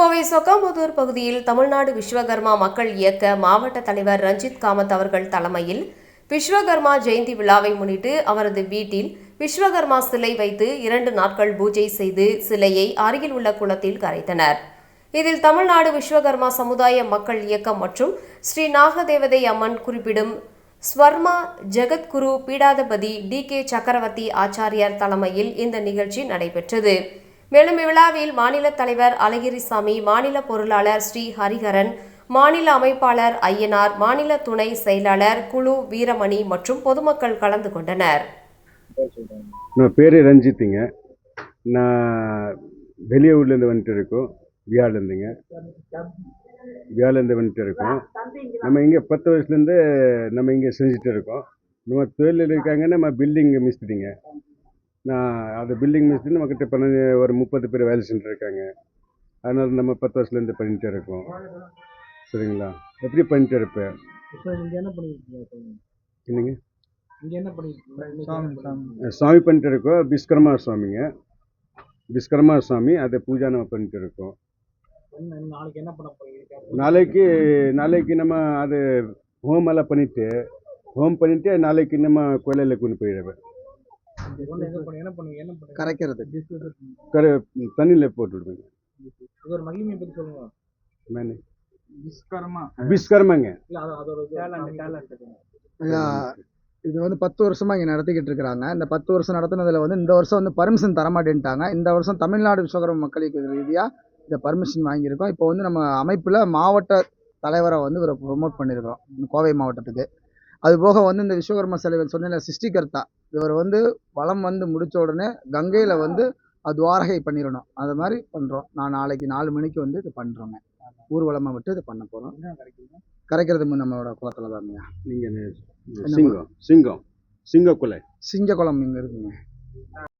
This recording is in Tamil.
கோவை சொக்காம்புதூர் பகுதியில் தமிழ்நாடு விஸ்வகர்மா மக்கள் இயக்க மாவட்ட தலைவர் ரஞ்சித் காமத் அவர்கள் தலைமையில் விஸ்வகர்மா ஜெயந்தி விழாவை முன்னிட்டு அவரது வீட்டில் விஸ்வகர்மா சிலை வைத்து இரண்டு நாட்கள் பூஜை செய்து சிலையை அருகில் உள்ள குளத்தில் கரைத்தனர். இதில் தமிழ்நாடு விஸ்வகர்மா சமுதாய மக்கள் இயக்கம் மற்றும் ஸ்ரீ நாகதேவதை அம்மன் குறிப்பிடும் ஸ்வர்மா ஜெகத்குரு பீடாதிபதி டி கே சக்கரவர்த்தி ஆச்சாரியார் தலைமையில் இந்த நிகழ்ச்சி நடைபெற்றது. மேலும் இவ்விழாவில் மாநில தலைவர் அழகிரிசாமி மாநில பொருளாளர் ஸ்ரீ ஹரிஹரன் மாநில அமைப்பாளர் ஐயனார் மாநில துணை செயலாளர் குழு வீரமணி மற்றும் பொதுமக்கள் கலந்து கொண்டனர். நான் பேர் ரஞ்சித்துங்க. நான் வெளியூர்லேருந்து வந்துட்டு இருக்கோம். வியாழந்துங்க வியாழந்து வந்துட்டு இருக்கோம். நம்ம இங்கே பத்து வயசுலேருந்து நம்ம இங்கே செஞ்சுட்டு இருக்கோம். நம்ம தொழிலில் இருக்காங்க நம்ம பில்டிங் மிஸ்திரிங்க. நான் அது பில்டிங் மிஸ்திரி நம்மக்கிட்ட பதினஞ்சு ஒரு முப்பது பேர் வேலை செஞ்சுட்டு இருக்காங்க அதனால் நம்ம பத்து வருஷத்துலேருந்து பண்ணிட்டு இருக்கோம். சரிங்களா? எப்படி பண்ணிட்டு இருப்பேன் இப்போ இங்க என்ன பண்ணிருக்கீங்க சொல்லுங்க என்னங்க? இங்க என்ன பண்ணிருக்கீங்க? சாமி பண்ணிட்டு இருக்கோம். விஸ்வகர்மா சுவாமிங்க. விஸ்வகர்மா சுவாமி அதை பூஜா நம்ம பண்ணிட்டு இருக்கோம். என்ன நாளைக்கு என்ன பண்ண போறீங்க? நாளைக்கு நாளைக்கு நம்ம அது ஹோம் எல்லாம் பண்ணிட்டு ஹோம் பண்ணிட்டு நாளைக்கு நம்ம கோயிலில் கொண்டு போயிடுவேன். கரைக்கிறது. கரு தண்ணியில் போட்டு விடுவேங்க. ஒரு மகிமையை சொல்லுங்க. மேனே விஸ்கர்மா விஸ்வகர்மாங்க இல்ல அது அதோட டேலண்ட் டேலண்ட் ஐயா, இது வந்து பத்து வருஷமா இங்கே நடத்திக்கிட்டு இருக்கிறாங்க. இந்த பத்து வருஷம் நடத்துனதுல வந்து இந்த வருஷம் வந்து பர்மிஷன் தரமாட்டேன்ட்டாங்க. இந்த வருஷம் தமிழ்நாடு விஸ்வகர்ம மக்கள் இயக்க ரீதியாக இந்த பர்மிஷன் வாங்கியிருக்கோம். இப்போ வந்து நம்ம அமைப்பில் மாவட்ட தலைவரை வந்து இவரை ப்ரொமோட் பண்ணியிருக்கிறோம். இந்த கோவை மாவட்டத்துக்கு. அது போக வந்து இந்த விஸ்வகர்ம சிலைவர் சொன்ன சிருஷ்டிகர்த்தா. இவர் வந்து வளம் வந்து முடிச்ச உடனே கங்கையில் வந்து அது துவாரகை பண்ணிடணும். அது மாதிரி பண்ணுறோம் நான் நாளைக்கு நாலு மணிக்கு வந்து இது பண்ணுறோங்க ஊர்வலமாக விட்டு இது பண்ண போகிறோம் கரைக்கிறது நம்மளோட குளத்துல தாங்க நீங்கள் சிங்கம் சிங்கம் சிங்க குலை. சிங்க குளம் இங்கே இருக்குங்க.